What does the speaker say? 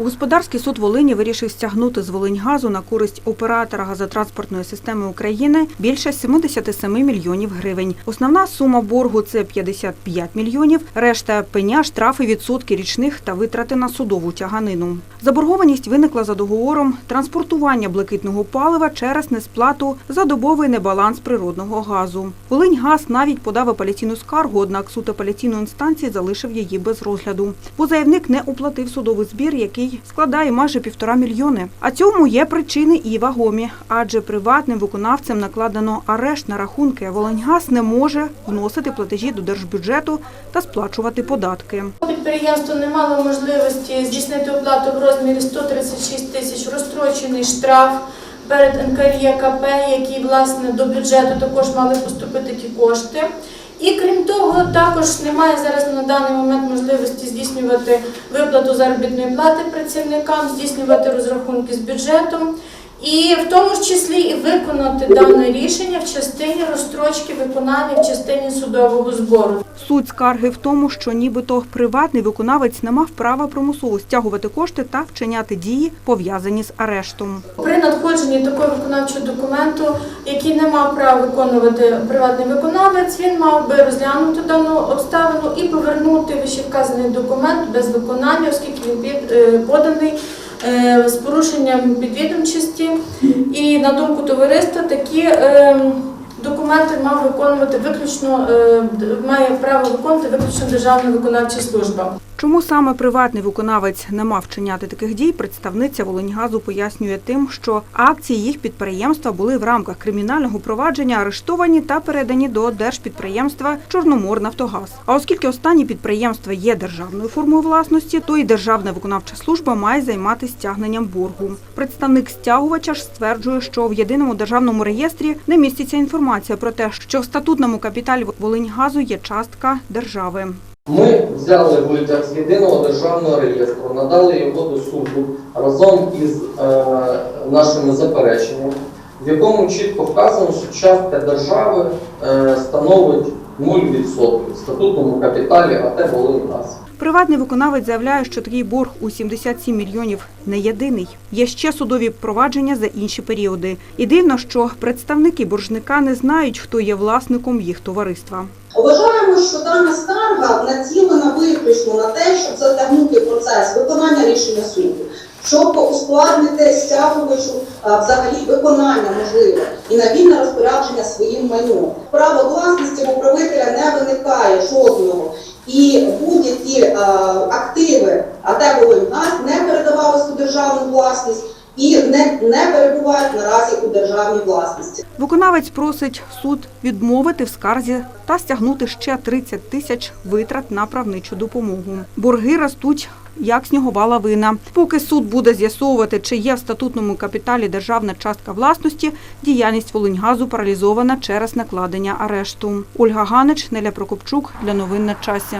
Господарський суд Волині вирішив стягнути з Волиньгазу на користь оператора газотранспортної системи України більше 77 мільйонів гривень. Основна сума боргу це 55 мільйонів, решта пеня, штрафи, відсотки річних та витрати на судову тяганину. Заборгованість виникла за договором транспортування блакитного палива через несплату за добовий небаланс природного газу. Волиньгаз навіть подав апеляційну скаргу, однак суд апеляційної інстанції залишив її без розгляду. Бо заявник не уплатив судовий збір, який складає майже півтора мільйони. А цьому є причини і вагомі, адже приватним виконавцям накладено арешт на рахунки. а Волиньгаз не може вносити платежі до держбюджету та сплачувати податки. Підприємство не мало можливості здійснити оплату в розмірі 136 тисяч, розстрочений штраф перед НКРЄКП, які власне до бюджету також мали поступити ті кошти. І крім того, також немає зараз на даний момент можливості здійснювати виплату заробітної плати працівникам, здійснювати розрахунки з бюджетом. І в тому ж числі і виконати дане рішення в частині розстрочки виконання в частині судового збору. Суть скарги в тому, що нібито приватний виконавець не мав права примусово стягувати кошти та вчиняти дії, пов'язані з арештом. При надходженні такого виконавчого документу, який не мав права виконувати приватний виконавець, він мав би розглянути дану обставину і повернути вищевказаний документ без виконання, оскільки він е, поданий е, порушенням підвідомчості. І на думку товариства, такі е, документи мав виконувати виключно е, має право виконувати виключно державна виконавча служба. Чому саме приватний виконавець не мав вчиняти таких дій, представниця Волиньгазу пояснює тим, що акції їх підприємства були в рамках кримінального провадження арештовані та передані до держпідприємства Чорноморнафтогаз. А оскільки останні підприємства є державною формою власності, то і Державна виконавча служба має займатися стягненням боргу. Представник стягувача ж стверджує, що в єдиному державному реєстрі не міститься інформація про те, що в статутному капіталі Волиньгазу є частка держави. Ми взяли витяг з єдиного державного реєстру, надали його до суду разом із е, нашими запереченнями, в якому чітко вказано, що частка держави е, становить 0% в статутному капіталі АТ «Волиньгаз». Приватний виконавець заявляє, що такий борг у 77 мільйонів не єдиний. Є ще судові провадження за інші періоди. І дивно, що представники боржника не знають, хто є власником їх товариства. Вважаємо, що дана скарга націлена виключно на те, щоб затягнути процес виконання рішення суду, щоб ускладнити стягувачу взагалі виконання можливе і на вільне розпорядження своїм майном. Право власності в управителя не виникає жодного. І будь-які активи АТ «Волиньгаз» не передавалися у державну власність і не, не перебувають наразі у державній власності. Виконавець просить суд відмовити в скарзі та стягнути ще 30 тисяч витрат на правничу допомогу. Борги ростуть. Як снігова лавина. Поки суд буде з'ясовувати, чи є в статутному капіталі державна частка власності, діяльність Волиньгазу паралізована через накладення арешту. Ольга Ганич, Неля Прокопчук для новин на часі.